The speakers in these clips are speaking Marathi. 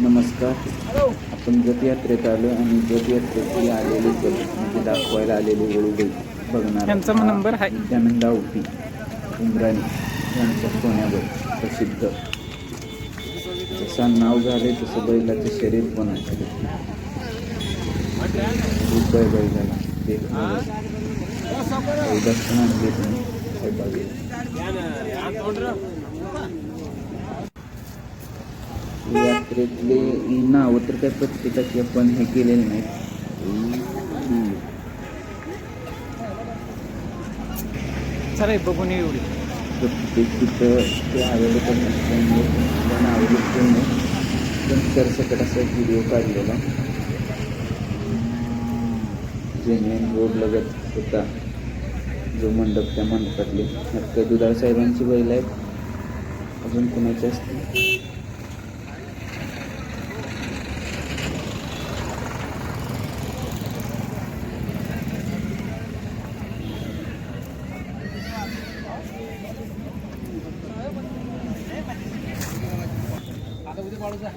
नमस्कार. आपण जत यात्रेत आलो आणि जत यात्रेतली आलेली म्हणजे दाखवायला आलेली वळू बैल बघणार यांचा हा नंबर आहे. नित्यानंद आवटी इंद्राणी यांच्या सोन्यावर प्रसिद्ध. जसं नाव झाले तसं बैलाचं शरीर पण आहे. बैल बैलाला. ते पण आणले यात्रेतले नावं तर काय प्रत्येकाची आपण हे केलेले नाहीत. चला बघून येऊ. प्रत्येक तिथं ते अवेलेबल नसल्यामुळे घेतले नाही. पण सरसकट असा व्हिडिओ काढलेला. जेन्युअन रोड लगत होता जो मंडप त्या मंडपातले. दुधाळ साहेबांची बैल आहेत. अजून कोणाची असते घेरडीचे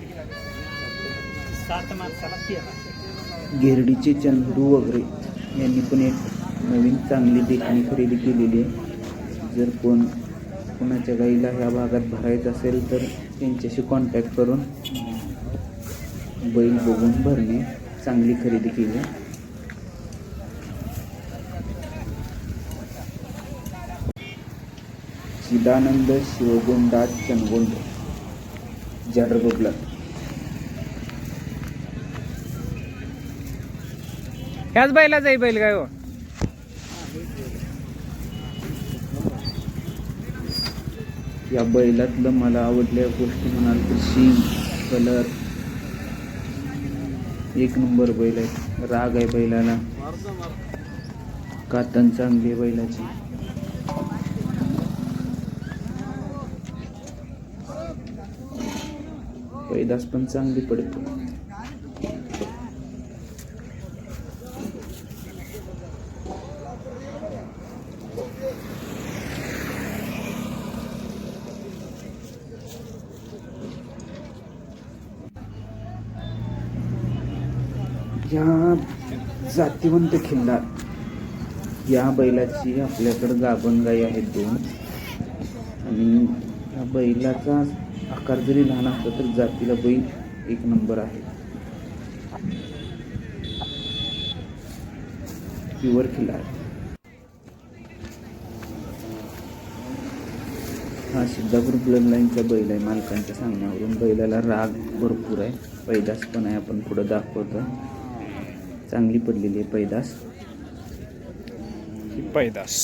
गिरडीचे चंदू वगैरे यांनी पण एक नवीन चांगली देखणी खरेदी केलेली आहे जर कोण कोणाच्या गाईला ह्या भागात भरायचं असेल तर त्यांच्याशी कॉन्टॅक्ट करून बैल बघून भरणे चांगली खरेदी केली आहे. चिदानंद शिवगोंडा चनगोंड जडर बबला ह्याच बैला जाई बैल काय हो? या बैलातलं मला आवडल्या गोष्टी म्हणाल तर शिंग कलर. एक नंबर बैल आहे. राग आहे बैलाला. कातन चांगली आहे बैलाची. पैदास पण चांगली पडते. या जातीवंत खिल्ला या बैलाची आपल्याकडं गाभण गाई आहेत दोन. आणि या बैलाचा आकार जरी लहान असला तर जातीला बैल एक नंबर आहे. प्युअर किल्ला आहे हा सिद्धापूर ब्लड लाईनचा बैल आहे. मालकांच्या सांगण्यावरून बैलाला राग भरपूर आहे. पैदास पण आहे. आपण पुढं दाखवतो. चांगली पडलेली आहे पैदास. पैदास.